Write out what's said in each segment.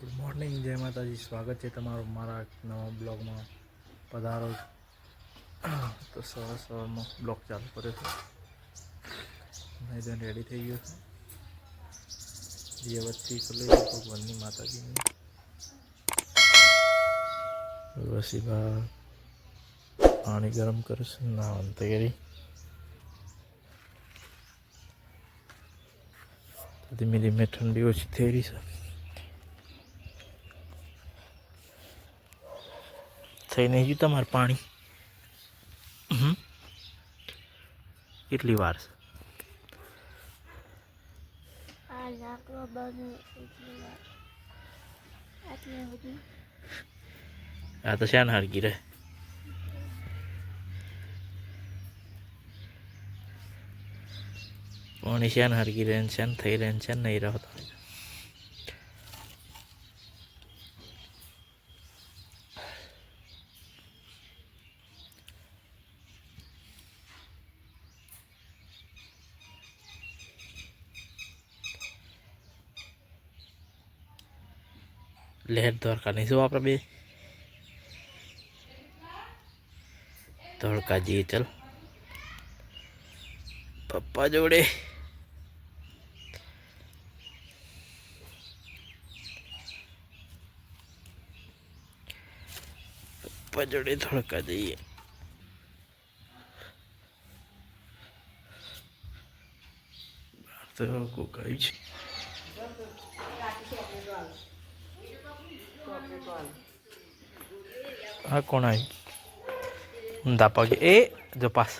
Good morning જય માતાજી સ્વાગત છે તમારું મારા નવા બ્લોગમાં પધારો તો સવાર સવારમાં બ્લોગ ચાલુ કર્યો છે તો રેડી થઈ ગયો જે વચ્ચે ખુલ્લી ભગવાનની માતાજીની. બા પાણી ગરમ કરે છે નાવાની તૈયારી ધીમે ધીમે ઠંડી ઓછી થઈ રહી છે. થઈ હજુ તમારું પાણી. હમ? કેટલી વાર છે. આ તો શાન હરકી રહે. પાણી શાન હરકી રહે છે શાન થઈ રહે શાન નહીં રહેતો લહેર દ્વારકા નહીં શું આપણે બે ધોળકા જઈએ ચલ પપ્પા જોડે પપ્પા જોડે ધોળકા જઈએ બહાર તો કોક આવ્યું છે આ કોણ આવ્યું દાપા કે એ જો પાસ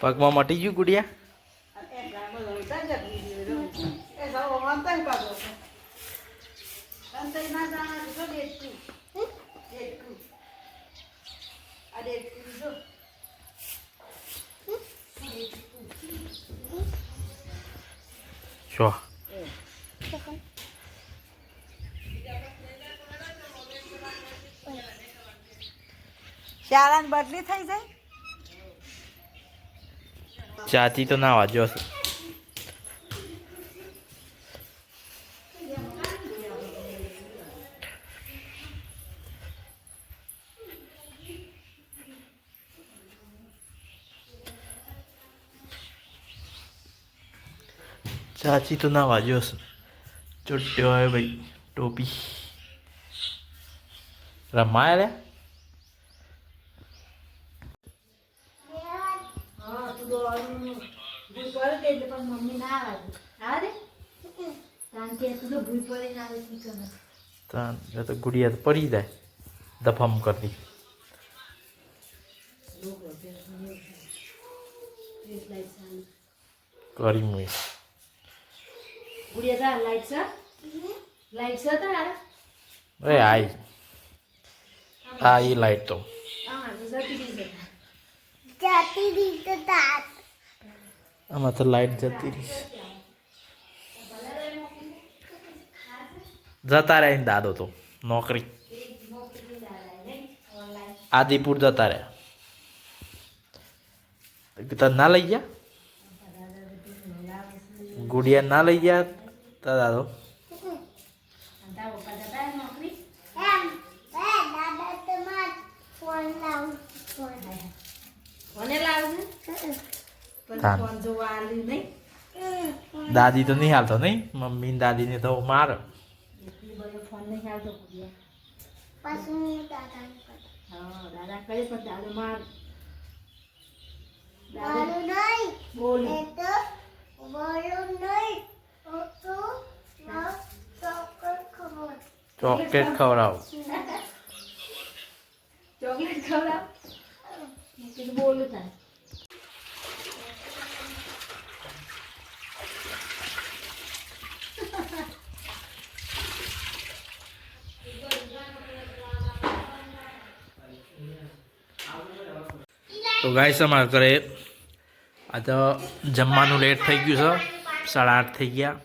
પગમાં મટી ગયું ગુડિયા શું શાળાની બદલી થઈ જાય? ચાચી તો ના વાંચ્યો હશે. ચાચી તો ના વાંચ્યો હશે. ચોટ્યો આવે ભાઈ, ટોપી. રમાય રે દોડનું ભૂલ પડે તે એટલે પણ મમ્મી ના આવે. રે? કારણ કે તું તો ભૂલ આવે કે તાન તો ગુડિયા તો પડી જાય. દફામ કરતી કરી મુએ. ગુડિયા તા લાઈટ છે? લાઈટ છે તાર? અરે આઈ. આ એ લાઈટ તો. હા જતી જતા આમાં તો લાઈટ જતી રહી જતા રહ્યા દાદો તો, નોકરી. આદિપુર જતા રહ્યા તને ના લઈ ગયા? ગુડિયા ના લઈ ગયા તા દાદો તારા પપ્પા જતા રહે નોકરી એમ એ દાદા તમાર ફોન લાવ ફોન કોને લાવશે પણ હા. ફોન જોવા આવ્યું નહીં દાદી તો નહીં હાલતો નહીં? મમ્મી ને દાદીને તો માર. ચોકલેટ બધો ફોન નહીં આવતો ગુડિયા પછી દાદા હા દાદા કરે પણ દાદો માર દાદો મારું નહીં બોલ એ તો મારું નહીં ઓ તો ના ચોકર ખબર ચોકલેટ ખવડાવ ચોકલેટ ખવડાવ મેં કીધું બોલું તાર તો ગાય અમારા ઘરે આ તો જમવાનું લેટ થઈ ગયું છે. સાડા આઠ થઈ ગયા.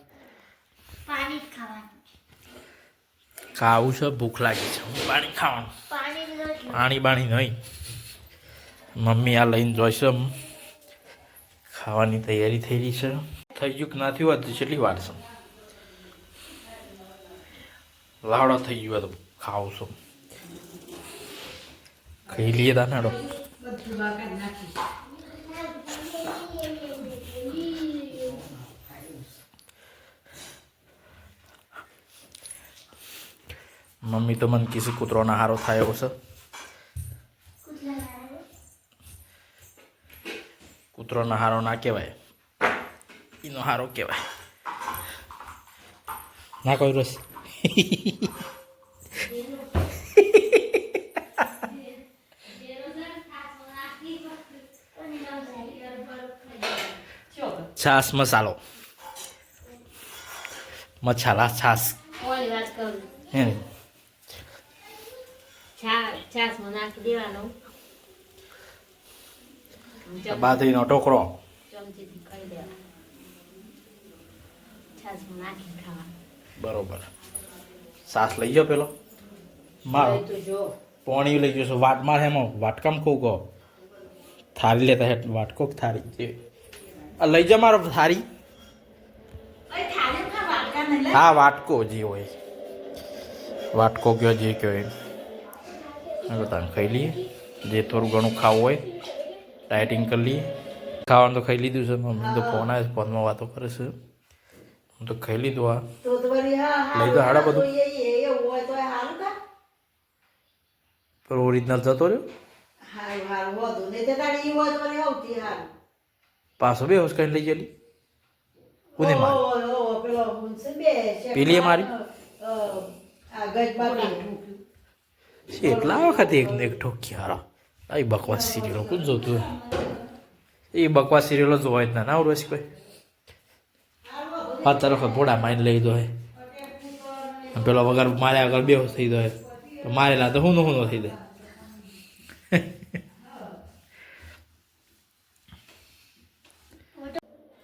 ખાવું છે ભૂખ લાગી છે. પાણી ખાવાનું? પાણી બાણી નહીં. મમ્મી આ લઈને જોઈશે. ખાવાની તૈયારી થઈ રહી છે. થઈ ગયું કે નથી હોત કેટલી વાર છે? લાવડા થઈ ગયો તો ખાવું છું. ખાઈ લઈએ તા નાડો કરી નાખી મમ્મી તો મને કીધું કૂતરોના હારો થાય એવો છે. કૂતરોના હારો ના કહેવાય. એનો હારો કહેવાય. ના કોઈ રસ છાસ મસાલો. મસાલા છાસ ઓલી વાત હે ને? છા છાસમાં નાખી દેવાનું. આ બાજરીનો ટોકરો બરોબર. સાસ લઈ જાઓ પેલો. મારો. પોણી લઈ ગયો વાટ વાટમાં એમાં? વાટકામ કહું કહો થાળી લેતા હેઠ વાટકો થાળી. લઈ જા મારો લે. હા વાટકો જે હોય. વાટકો કયો જે કયો એ હવે ખાઈ લઈએ. જે થોડું ઘણું ખાવું હોય ડાયટિંગ કરી લઈએ. ખાવાનું તો ખાઈ લીધું છે મમ્મી તો ફોન આવે ફોનમાં વાતો કરે છે. હું તો ખાઈ લીધું આ. લઈ તો હાડા બધું. ઓરિજિનલ જતો રહ્યો? પાછો બે હોશ કરીને લઈ ગયેલી. કોને મારી. પેલીએ મારી? એટલા વખતે એક ને એક ઠોકી હારા. આ બકવાસ સિરિયલો કોણ જોતું એ બકવાસ સિરિયલો જોવા જ ના ના આવડે કોઈ હા તરફ ભોળા માઇન લઈ દો હે. પેલો વગર માર્યા વગર બેહોશ થઈ દો હે. તો મારેલા તો હું હું થઈ જાય.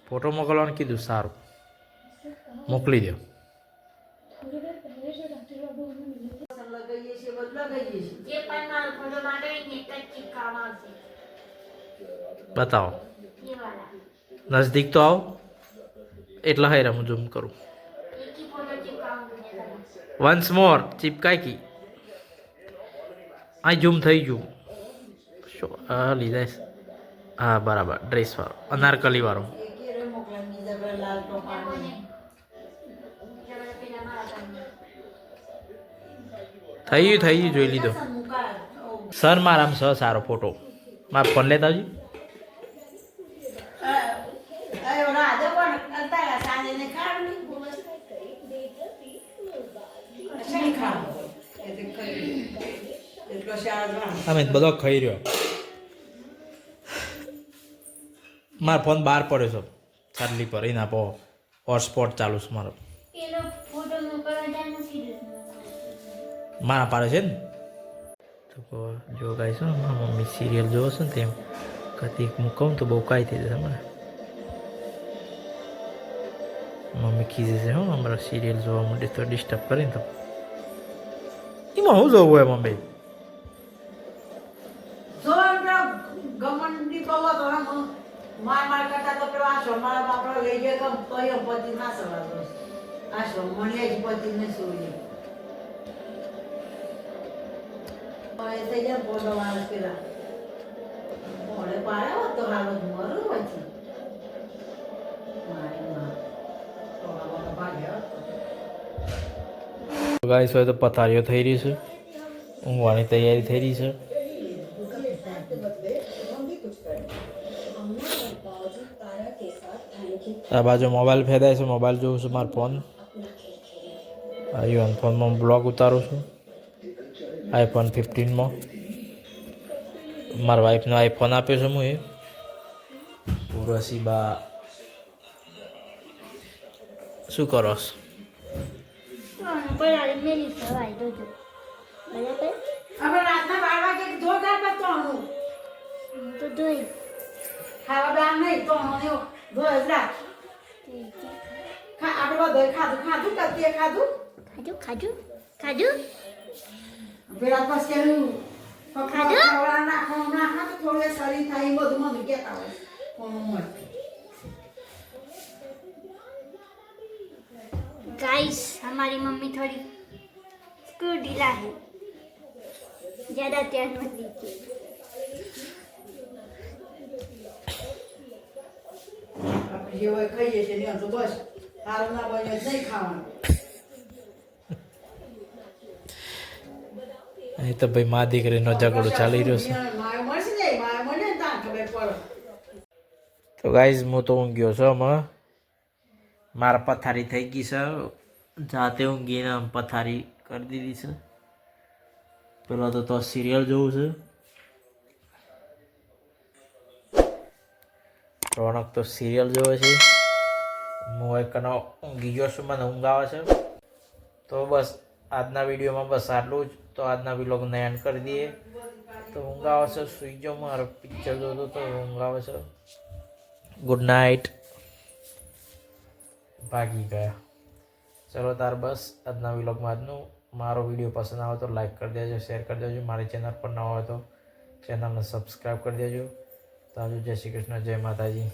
ફોટો મોકલવાનું કીધું, સારું. મોકલી દો બતાવો. નજદીક તો આવો. એટલા હૈરા હું ઝૂમ કરું. વન્સ મોર ચીપકાઈ કી. અહીં ઝૂમ થઈ ગયું. શું? લીધા હા, બરાબર. ડ્રેસવાળો અનારકલીવાળો જવાહરલાલ ટોપાણી થઈ ગયું થઈ ગયું જોઈ લીધો. સર મારા સ સારો ફોટો. મારા ફોન લેતા આવજો. અમે બધો ખાઈ રહ્યો. મારો ફોન બહાર પડ્યો છો. છાટલી પર એના પર હોટસ્પોટ ચાલુ છે મારો. મારા પાડે છે ને? તો જો ગાઈ શું મારા મમ્મી સિરિયલ જોવો છો ને તેમ કદી હું કહું તો બહુ કાંઈ થઈ જશે મને. મમ્મી ખીજે છે હું અમારા સિરિયલ જોવા માટે તો ડિસ્ટર્બ કરીને તો. એમાં હું જોવું હોય મમ્મી? ગમન માર માર કરતા તો પેલો આશ્રમ મારા બાપડો લઈ ગયો તો તોય પતિ ના સવાતો આશ્રમ મને જ પતિ ને સોઈ. હવે થઈ જાય પોડો માણસ પેલા. મોડે પાડ્યો તો હાલો મરું પછી. ગાઈસ હોય તો પથારીઓ થઈ રહી છે. ઊંઘવાની તૈયારી થઈ રહી છે. આ બાજુ મોબાઈલ ફેદાય છે મોબાઈલ જોઉં છું મારો ફોન. આઈફોન ફોનમાં બ્લોગ ઉતારું છું. આઈફોન ફિફ્ટીનમાં મારા વાઈફનો આઈફોન આપ્યો છે હું એ પૂરસીબા શું કરો તો જોઈ ખાવા બહાર નહીં તો ને ધોય જ રાખ ખા આપણે બધું ખાધું ખાધું કતીએ ખાધું खाजू खाजू खाजू પેલા પછી એનું ખાધું? ખવડા નાખવાનું નાખા તો થોડું એ શરીર થાય એ બધું મને કહેતા હોય કોણ મળે गाइस हमारी मम्मी थोड़ी स्क्रू ढीला है ज्यादा ध्यान मत दीजिए જે હોય ખાઈએ છીએ ને તો બસ. સારું ના બને નહીં ખાવાનું. અહીં તો ભાઈ મા દીકરીનો ઝઘડો ચાલી રહ્યો છે. તો ગાઈઝ હું તો ઊંઘ્યો છું હમણાં. મારા પથારી થઈ ગઈ છે. જાતે ઊંઘીને પથારી કરી દીધી છે. પહેલાં તો તો સિરિયલ જોવું છે. રોનક તો સિરિયલ જોવે છે. હું એકનો ઊંઘી ગયો છું, મને ઊંઘ આવે છે. તો બસ, આજના વિડીયોમાં બસ આટલું જ. તો આજના વિલોગને એન્ડ કરી દઈએ. તો ઊંઘ આવે છે, સુઈ જાઉં મારો પિક્ચર જોતો તો ઊંઘ આવે છે. ગુડ નાઇટ ભાગી ગયા. ચલો તાર બસ, આજના વિલોગમાં આજનું. મારો વીડિયો પસંદ આવે તો લાઈક કરી દેજો શેર કરી દેજો. મારી ચેનલ પર ન હોય તો ચેનલને સબસ્ક્રાઈબ કરી દેજો. તાજુ જય શ્રી કૃષ્ણ જય માતાજી.